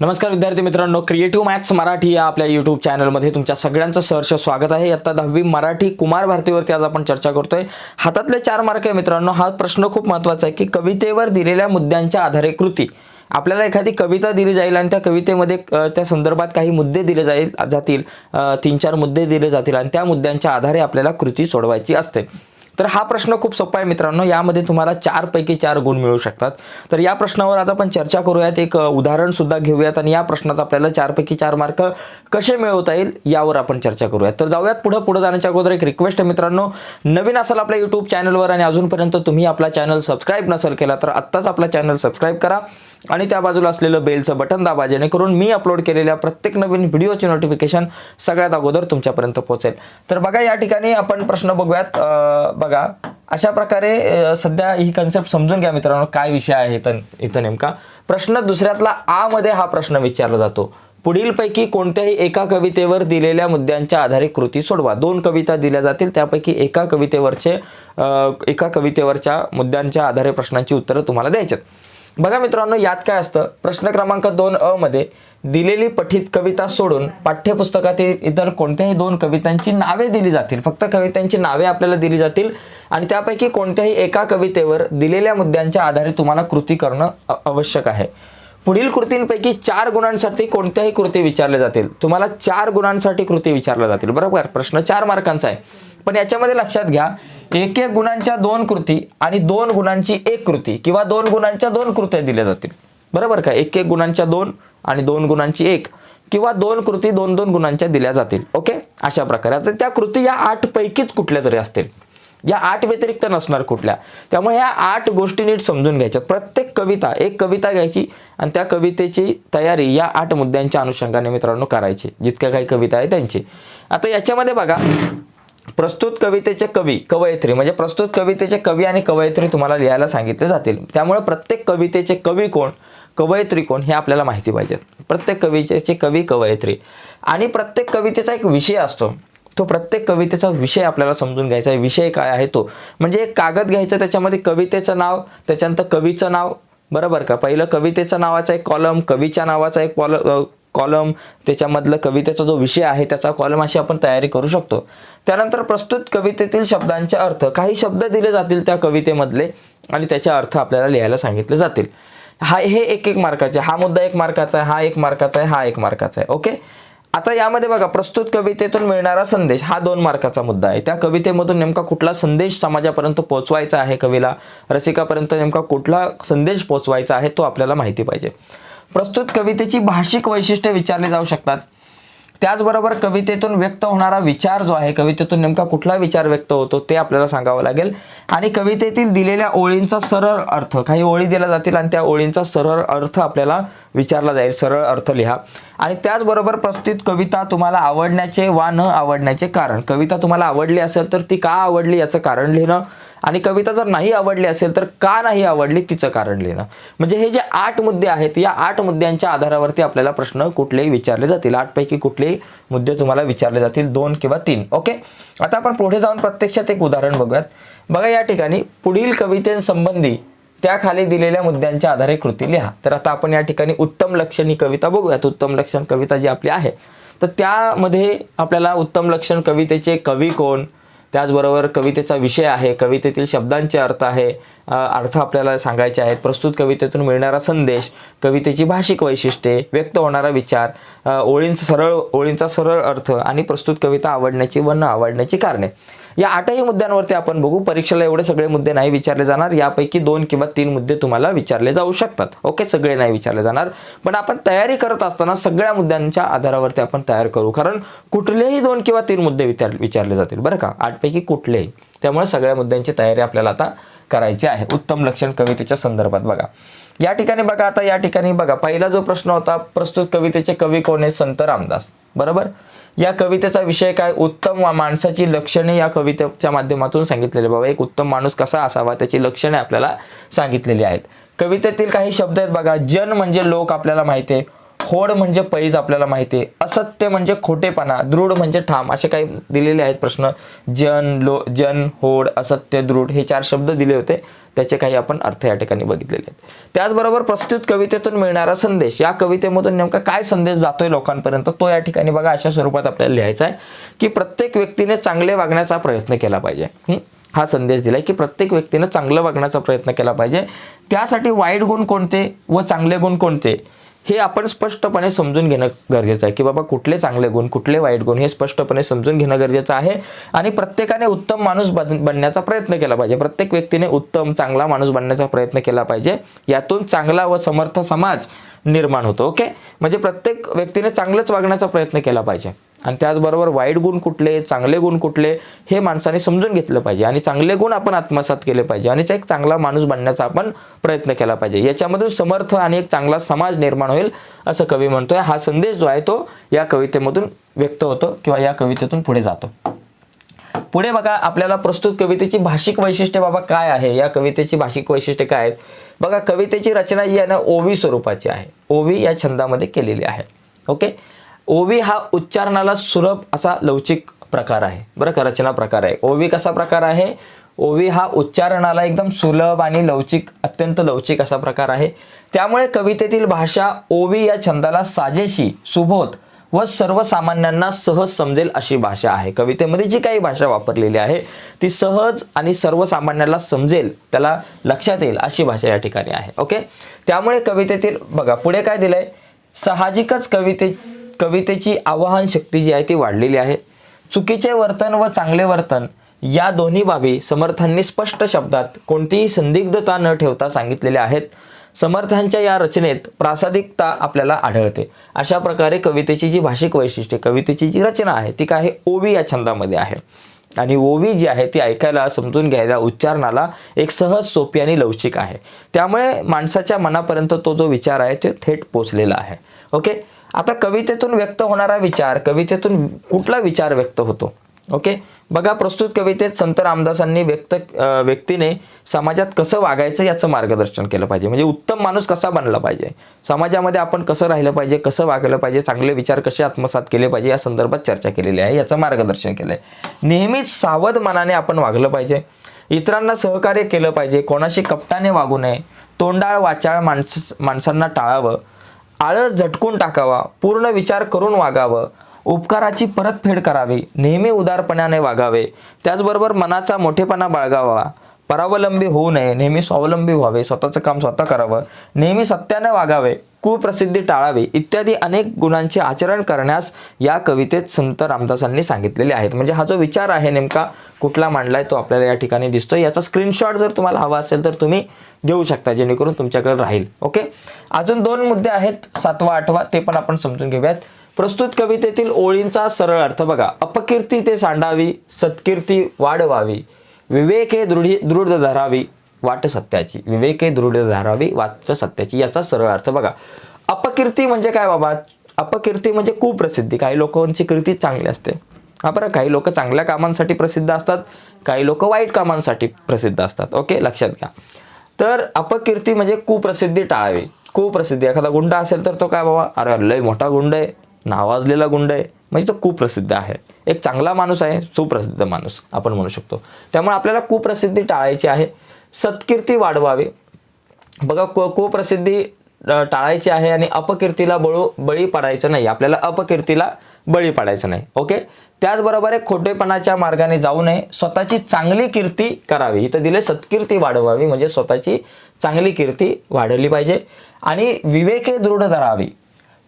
नमस्कार विद्यार्थी मित्रांनो क्रिएटिव्ह मॅथ्स मराठी या आपल्या यूट्यूब चॅनलमध्ये तुमच्या सगळ्यांचं सहर्ष स्वागत आहे. आता दहावी मराठी कुमार भारतीवरती आज आपण चर्चा करतोय. हातातले चार मार्क आहे मित्रांनो हा प्रश्न खूप महत्त्वाचा आहे की कवितेवर दिलेल्या मुद्द्यांच्या आधारे कृती. आपल्याला एखादी कविता दिली जाईल आणि त्या कवितेमध्ये त्या संदर्भात काही मुद्दे दिले जाईल जातील तीन चार मुद्दे दिले जातील आणि त्या मुद्द्यांच्या आधारे आपल्याला कृती सोडवायची असते. तर हा प्रश्न खूप सोपा आहे मित्रांनो. यामध्ये तुम्हाला चार पैकी चार गुण मिळू शकतात. तर या प्रश्नावर आता आपण चर्चा करूयात. एक उदाहरणसुद्धा उदाहरण सुद्धा घेऊयात आणि या प्रश्नात आपल्याला चार पैकी चार मार्क कसे मिळवता येईल यावर आपण चर्चा करूयात. तर जाऊयात पुढे. पुढे जाण्याच्या अगोदर एक रिक्वेस्ट आहे मित्रांनो. नवीन असाल आपल्या युट्यूब चॅनलवर आणि अजूनपर्यंत तुम्ही आपला चॅनल सबस्क्राईब नसेल केला तर आत्ताच आपला चॅनल सबस्क्राईब करा. आणि त्या बाजूला असलेलं बेलचं बटन दाबा जेणेकरून मी अपलोड केलेल्या प्रत्येक नवीन व्हिडिओचे नोटिफिकेशन सगळ्यात अगोदर तुमच्यापर्यंत पोहोचेल. तर बघा या ठिकाणी आपण प्रश्न बघूयात. बघा अशा प्रकारे सध्या ही कन्सेप्ट समजून घ्या मित्रांनो काय विषय आहे इथं इथं नेमका. प्रश्न दुसऱ्यातला आ मध्ये हा प्रश्न विचारला जातो. पुढीलपैकी कोणत्याही एका कवितेवर दिलेल्या मुद्द्यांच्या आधारे कृती सोडवा. दोन कविता दिल्या जातील त्यापैकी एका कवितेवरचे एका कवितेवरच्या मुद्द्यांच्या आधारे प्रश्नांची उत्तरं तुम्हाला द्यायची आहेत. बघा मित्रांनो यात काय असतं? प्रश्न क्रमांक दोन अ मध्ये दिलेली पठित कविता सोडून पाठ्यपुस्तकातील इतर कोणत्याही दोन कवितांची नावे दिली जातील. फक्त कवितांची नावे आपल्याला दिली जातील आणि त्यापैकी कोणत्याही एका कवितेवर दिलेल्या मुद्द्यांच्या आधारे तुम्हाला कृती करणं आवश्यक आहे. पुढील कृतींपैकी चार गुणांसाठी कोणत्याही कृती विचारल्या जातील. तुम्हाला चार गुणांसाठी कृती विचारल्या जातील. बरोबर? प्रश्न चार मार्कांचा आहे. पण याच्यामध्ये लक्षात घ्या एक एक गुणांच्या दोन कृती आणि दोन गुणांची एक कृती किंवा दोन गुणांच्या दोन कृत्या दिल्या जातील. बरोबर का? एक एक गुणांच्या दोन आणि दोन गुणांची एक किंवा दोन कृती दोन दोन गुणांच्या दिल्या जातील. ओके? अशा प्रकारे. आता त्या कृती या आठ पैकीच कुठल्या तरी असतील. या आठ व्यतिरिक्त नसणार कुठल्या. त्यामुळे ह्या आठ गोष्टी नीट समजून घ्यायच्या. प्रत्येक कविता एक कविता घ्यायची आणि त्या कवितेची तयारी या आठ मुद्द्यांच्या अनुषंगाने मित्रांनो करायची. जितक्या काही कविता आहे त्यांची. आता याच्यामध्ये बघा प्रस्तुत कवितेचे कवी कवयित्री म्हणजे प्रस्तुत कवितेचे कवी आणि कवयित्री तुम्हाला लिहायला सांगितले जातील. त्यामुळे प्रत्येक कवितेचे कवी कोण कवयित्री कोण हे आपल्याला माहिती पाहिजे. प्रत्येक कवितेचे कवी कवयित्री. आणि प्रत्येक कवितेचा एक विषय असतो. तो प्रत्येक कवितेचा विषय आपल्याला समजून घ्यायचा आहे. विषय काय आहे तो. म्हणजे एक कागद घ्यायचा त्याच्यामध्ये कवितेचं नाव त्याच्यानंतर कवीचं नाव बरोबर का? पहिलं कवितेचं नावाचा एक कॉलम कवीच्या नावाचा एक कॉल कॉलम त्याच्यामधलं कवितेचा जो विषय आहे त्याचा कॉलम अशी आपण तयारी करू शकतो. त्यानंतर प्रस्तुत कवितेतील शब्दांचे अर्थ. काही शब्द दिले जातील त्या कवितेमधले आणि त्याचे अर्थ आपल्याला लिहायला सांगितले जातील. हा हे एक एक मार्काचे. हा मुद्दा एक मार्काचा आहे हा एक मार्काचा आहे हा एक मार्काचा आहे. ओके? आता यामध्ये बघा प्रस्तुत कवितेतून मिळणारा संदेश हा दोन मार्काचा मुद्दा आहे. त्या कवितेमधून नेमका कुठला संदेश समाजापर्यंत पोहोचवायचा आहे कवीला? रसिकापर्यंत नेमका कुठला संदेश पोहोचवायचा आहे तो आपल्याला माहिती पाहिजे. प्रस्तुत कवितेची भाषिक वैशिष्ट्ये विचारली जाऊ शकतात. त्याचबरोबर कवितेतून व्यक्त होणारा विचार जो आहे कवितेतून नेमका कुठला विचार व्यक्त होतो ते आपल्याला सांगावं लागेल. आणि कवितेतील दिलेल्या ओळींचा सरळ अर्थ काही ओळी दिल्या जातील आणि त्या ओळींचा सरळ अर्थ आपल्याला विचारला जाईल. सरळ अर्थ लिहा. आणि त्याचबरोबर प्रस्तुत कविता तुम्हाला आवडण्याचे वा न आवडण्याचे कारण. कविता तुम्हाला आवडली असेल तर ती का आवडली याचं कारण लिहिणं. आणि कविता जर नाही आवडली असेल तर का नाही आवडली तिचं कारण लिहिणं? म्हणजे हे जे आठ मुद्दे आहेत या आठ मुद्द्यांच्या आधारावरती आपल्याला प्रश्न कुठलेही विचारले जातील. आठपैकी कुठलेही मुद्दे तुम्हाला विचारले जातील दोन किंवा तीन. ओके? आता आपण पुढे जाऊन प्रत्यक्षात एक उदाहरण बघूयात. बघा या ठिकाणी पुढील कवितेसंबंधी त्या खाली दिलेल्या मुद्द्यांच्या आधारे कृती लिहा. तर आता आपण या ठिकाणी उत्तम लक्षण ही कविता बघूयात. उत्तम लक्षण कविता जी आपली आहे तर त्यामध्ये आपल्याला उत्तम लक्षण कवितेचे कवी कोण? त्याचबरोबर कवितेचा विषय आहे कवितेतील शब्दांचे अर्थ आहे अर्थ आपल्याला सांगायचे आहेत. प्रस्तुत कवितेतून मिळणारा संदेश कवितेची भाषिक वैशिष्ट्ये व्यक्त होणारा विचार ओळींचा सरळ ओळींचा सरळ अर्थ आणि प्रस्तुत कविता आवडण्याची व न आवडण्याची कारणे. या आठही मुद्द्यांवरती आपण बघू. परीक्षेला एवढे सगळे मुद्दे नाही विचारले जाणार. यापैकी दोन किंवा तीन मुद्दे तुम्हाला विचारले जाऊ शकतात. ओके सगळे नाही विचारले जाणार. पण आपण तयारी करत असताना सगळ्या मुद्द्यांच्या आधारावरती आपण तयार करू. कारण कुठलेही दोन किंवा तीन मुद्दे विचारले जातील. बरं का? आठपैकी कुठलेही. त्यामुळे सगळ्या मुद्द्यांची तयारी आपल्याला आता करायची आहे. उत्तम लक्षण कवितेच्या संदर्भात बघा. या ठिकाणी बघा आता या ठिकाणी बघा. पहिला जो प्रश्न होता प्रस्तुत कवितेचे कवी कोण आहे संत रामदास. बरोबर? या कवितेचा विषय काय? उत्तम माणसाची लक्षणे या कवितेच्या माध्यमातून सांगितलेले. बाबा एक उत्तम माणूस कसा असावा त्याची लक्षणे आपल्याला सांगितलेली आहेत. कवितेतील काही शब्द आहेत बघा जन म्हणजे लोक आपल्याला माहिती आहे होड म्हणजे पैज आपल्याला माहिती आहे असत्य म्हणजे खोटेपणा दृढ म्हणजे ठाम असे काही दिलेले आहेत प्रश्न. जन लो जन होड असत्य दृढ हे चार शब्द दिले होते. त्याचे काही आपण अर्थ या ठिकाणी बघितलेले आहेत. त्याचबरोबर प्रस्तुत कवितेतून मिळणारा संदेश या कवितेमधून नेमका काय संदेश जातोय लोकांपर्यंत तो या ठिकाणी बघा अशा स्वरूपात आपल्याला लिहायचा आहे की प्रत्येक व्यक्तीने चांगले वागण्याचा प्रयत्न केला पाहिजे. हा? संदेश दिलाय की प्रत्येक व्यक्तीने चांगलं वागण्याचा प्रयत्न केला पाहिजे. त्यासाठी वाईट गुण कोणते व चांगले गुण कोणते? हे आपण स्पष्टपणे समजून घेणं गरजेचं आहे की बाबा कुठले चांगले गुण कुठले वाईट गुण हे स्पष्टपणे समजून घेणं गरजेचं आहे. आणि प्रत्येकाने उत्तम माणूस बन बनण्याचा प्रयत्न केला पाहिजे. प्रत्येक व्यक्तीने उत्तम चांगला माणूस बनण्याचा प्रयत्न केला पाहिजे. यातून चांगला व समर्थ समाज निर्माण होतो ओके? म्हणजे प्रत्येक व्यक्तीने चांगलंच वागण्याचा प्रयत्न केला पाहिजे. आणि त्याचबरोबर वाईट गुण कुठले चांगले गुण कुठले हे माणसाने समजून घेतलं पाहिजे. आणि चांगले गुण आपण आत्मसात केले पाहिजे. आणि एक चांगला माणूस बनण्याचा आपण प्रयत्न केला पाहिजे. याच्यामधून समर्थ आणि एक चांगला समाज निर्माण होईल असं कवी म्हणतोय. हा संदेश जो आहे तो या कवितेमधून व्यक्त होतो किंवा या कवितेतून पुढे जातो. पुढे बघा आपल्याला प्रस्तुत कवितेची भाषिक वैशिष्ट्य बाबा काय आहे? या कवितेची भाषिक वैशिष्ट्ये काय आहेत? बघा कवितेची रचना जी आहे ना ओवी स्वरूपाची आहे. ओवी या छंदामध्ये केलेली आहे. ओके? ओवी हा उच्चारणाला सुलभ असा लवचिक प्रकार आहे. बरं का? रचना प्रकार आहे. ओवी कसा प्रकार आहे? ओवी हा उच्चारणाला एकदम सुलभ आणि लवचिक अत्यंत लवचिक असा प्रकार आहे. त्यामुळे कवितेतील भाषा ओवी या छंदाला साजेशी सुबोध व सर्वसामान्यांना सहज समजेल अशी भाषा आहे. कवितेमध्ये जी काही भाषा वापरलेली आहे ती सहज आणि सर्वसामान्याला समजेल त्याला लक्षात येईल अशी भाषा या ठिकाणी आहे. ओके? त्यामुळे कवितेतील बघा पुढे काय दिलंय? साहजिकच कविते कवितेची आवाहन शक्ती जी आहे ती वाढलेली आहे. चुकीचे वर्तन व चांगले वर्तन या दोन्ही बाबी समर्थांनी स्पष्ट शब्दात कोणतीही संदिग्धता न ठेवता सांगितलेल्या आहेत. समर्थांच्या या रचनेत प्रासादिकता आपल्याला आढळते. अशा प्रकारे कवितेची जी भाषिक वैशिष्ट्ये कवितेची जी रचना आहे ती काय आहे ओवी या छंदामध्ये आहे. आणि ओवी जी आहे ती ऐकायला समजून घ्यायला उच्चारणाला एक सहज सोपी आणि लवचिक आहे. त्यामुळे माणसाच्या मनापर्यंत तो जो विचार आहे तो थेट पोचलेला आहे. ओके? आता कवितेतून व्यक्त होणारा विचार कवितेतून कुठला विचार व्यक्त होतो? ओके? बघा प्रस्तुत कवितेत संत रामदासांनी व्यक्त व्यक्तीने समाजात कसं वागायचं याचं मार्गदर्शन केलं पाहिजे. म्हणजे उत्तम माणूस कसा बनला पाहिजे? समाजामध्ये आपण कसं राहिलं पाहिजे कसं वागलं पाहिजे चांगले विचार कसे आत्मसात केले पाहिजे या संदर्भात चर्चा केलेली आहे याचं मार्गदर्शन केलं आहे नेहमीच सावध मनाने आपण वागलं पाहिजे. इतरांना सहकार्य केलं पाहिजे. कोणाशी कपटाने वागू नये. तोंडाळ वाचाळ माणस माणसांना टाळावं. आळस झटकून टाकावा. पूर्ण विचार करून वागावं. उपकाराची परतफेड करावी. नेहमी उदारपणाने वागावे. त्याचबरोबर मनाचा मोठेपणा बाळगावा. परावलंबी होऊ नये नेहमी स्वावलंबी व्हावे स्वतःचं काम स्वतः करावं नेहमी सत्याने वागावे कुप्रसिद्धी टाळावी इत्यादी अनेक गुणांचे आचरण करण्यास या कवितेत संत रामदासांनी सांगितलेले आहेत. म्हणजे हा जो विचार आहे नेमका कुठला मांडलाय तो आपल्याला या ठिकाणी दिसतो याचा स्क्रीनशॉट जर तुम्हाला हवा असेल तर तुम्ही घेऊ शकता जेणेकरून तुमच्याकडे राहील. ओके? अजून दोन मुद्दे आहेत सातवा आठवा ते पण आपण समजून घेऊयात. प्रस्तुत कवितेतील ओळींचा सरळ अर्थ बघा. अपकीर्ती ते सांडावी सत्कीर्ती वाढवावी. विवेके दृढी दृढ धरावी वाट सत्याची. विवेके दृढ धरावी वाट सत्याची. याचा सरळ अर्थ बघा अपकीर्ती म्हणजे काय बाबा? अपकीर्ती म्हणजे कुप्रसिद्धी. काही लोकांची कीर्ती चांगली असते. हा बरं काही लोक चांगल्या कामांसाठी प्रसिद्ध असतात काही लोक वाईट कामांसाठी प्रसिद्ध असतात. ओके? लक्षात घ्या. तर अपकीर्ती म्हणजे कुप्रसिद्धी टाळावी. कुप्रसिद्धी. एखादा गुंड असेल तर तो काय बाबा? अरे लय मोठा गुंड आहे. नावाजलेला गुंड आहे. म्हणजे तो कुप्रसिद्ध आहे. एक चांगला माणूस आहे सुप्रसिद्ध माणूस आपण म्हणू शकतो. त्यामुळे आपल्याला कुप्रसिद्धी टाळायची आहे. सत्कीर्ती वाढवावी. बघा को कुप्रसिद्धी टाळायची आहे आणि अपकीर्तीला बळू बळी पडायचं नाही. आपल्याला अपकीर्तीला बळी पडायचं नाही. ओके? त्याचबरोबर एक खोटेपणाच्या मार्गाने जाऊ नये. स्वतःची चांगली कीर्ती करावी. इथं दिले सत्कीर्ती वाढवावी. म्हणजे स्वतःची चांगली कीर्ती वाढवली पाहिजे. आणि विवेके दृढ धरावी.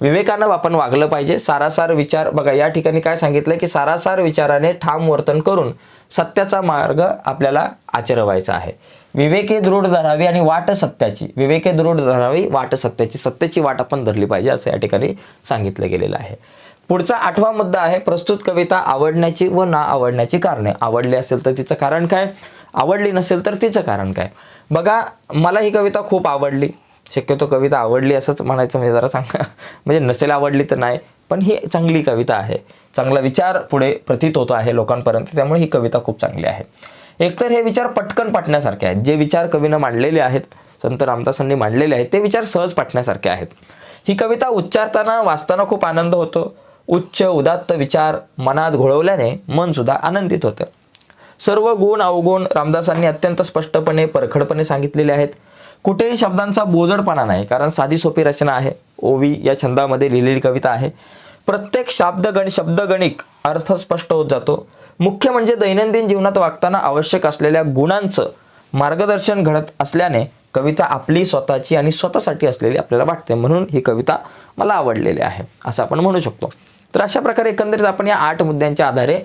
विवेकानं आपण वागलं पाहिजे. सारासार विचार बघा या ठिकाणी काय सांगितलं की सारासार विचाराने ठाम वर्तन करून सत्याचा मार्ग आपल्याला आचरवायचा आहे. विवेके दृढ धरावी आणि वाट सत्याची. विवेके दृढ धरावी वाट सत्याची. सत्याची वाट आपण धरली पाहिजे असं या ठिकाणी सांगितलं गेलेलं आहे. पुढचा आठवा मुद्दा आहे प्रस्तुत कविता आवडण्याची व ना आवडण्याची कारणे. आवडली असेल तर तिचं कारण काय? आवडली नसेल तर तिचं कारण काय? बघा मला ही कविता खूप आवडली. शक्यतो कविता आवडली असंच म्हणायचं म्हणजे जरा सांग. म्हणजे नसेल आवडली तर नाही पण ही चांगली कविता आहे. चांगला विचार पुढे प्रतीत होतो आहे लोकांपर्यंत त्यामुळे ही कविता खूप चांगली आहे. एकतर हे विचार पटकन पाठण्यासारखे आहेत. जे विचार कवीनं मांडलेले आहेत संत रामदासांनी मांडलेले आहेत ते विचार सहज पाठण्यासारखे आहेत. ही कविता उच्चारताना वाचताना खूप आनंद होतो. उच्च उदात्त विचार मनात घोळवल्याने मनसुद्धा आनंदित होतं. सर्व गुण अवगुण रामदासांनी अत्यंत स्पष्टपणे परखडपणे सांगितलेले आहेत. कुठेही शब्दांचा बोजडपणा नाही कारण साधी सोपी रचना आहे. ओवी या छंदामध्ये लिहिलेली कविता आहे. प्रत्येक शब्दगण शब्दगणिक अर्थ स्पष्ट होत जातो. मुख्य म्हणजे दैनंदिन जीवनात वागताना आवश्यक असलेल्या गुणांचं मार्गदर्शन घडत असल्याने कविता आपली स्वतःची आणि स्वतःसाठी असलेली आपल्याला वाटते. म्हणून ही कविता मला आवडलेली आहे असं आपण म्हणू शकतो. तर अशा प्रकारे एकंदरीत आपण या आठ मुद्द्यांच्या आधारे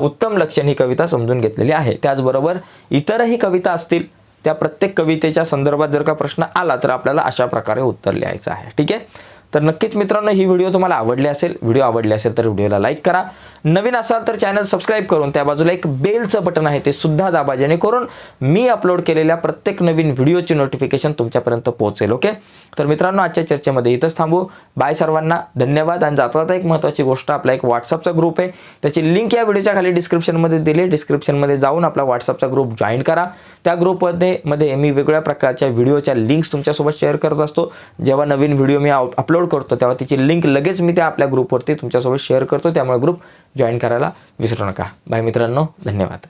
उत्तम लक्षण ही कविता समजून घेतलेली आहे. त्याचबरोबर इतरही कविता असतील त्या प्रत्येक कवितेच्या संदर्भात जर का प्रश्न आला तर आपल्याला अशा प्रकारे उत्तर लिहायचं आहे. ठीक आहे? तर नक्कीच मित्रांनो ही व्हिडिओ तुम्हाला आवडली असेल व्हिडिओ आवडली असेल तर व्हिडिओला लाईक करा. नवीन असाल तर चॅनल सबस्क्राईब करून त्या बाजूला एक बेलचं बटन आहे ते सुद्धा दाबा जेणेकरून मी अपलोड केलेल्या प्रत्येक नवीन व्हिडिओची नोटिफिकेशन तुमच्यापर्यंत पोहोचेल ओके तर मित्रांनो आजच्या चर्चेमध्ये इथंच थांबू. बाय सर्वांना. धन्यवाद. आणि जाता जाता एक महत्त्वाची गोष्ट आपला एक व्हॉट्सअपचा ग्रुप आहे. त्याची लिंक या व्हिडिओच्या खाली डिस्क्रिप्शनमध्ये दिली. डिस्क्रिप्शनमध्ये जाऊन आपला व्हॉट्सअपचा ग्रुप जॉईन करा. त्या ग्रुपमध्ये मध्ये मी वेगवेगळ्या प्रकारच्या व्हिडिओच्या लिंक्स तुमच्यासोबत शेअर करत असतो. जेव्हा नवीन व्हिडिओ मी अपलोड करतो तेव्हा तिची लिंक लगेच मी त्या आपल्या ग्रुपवरती तुमच्यासोबत शेअर करतो. त्यामुळे ग्रुप जॉईन करायला विसरू नका. बाय मित्रांनो धन्यवाद.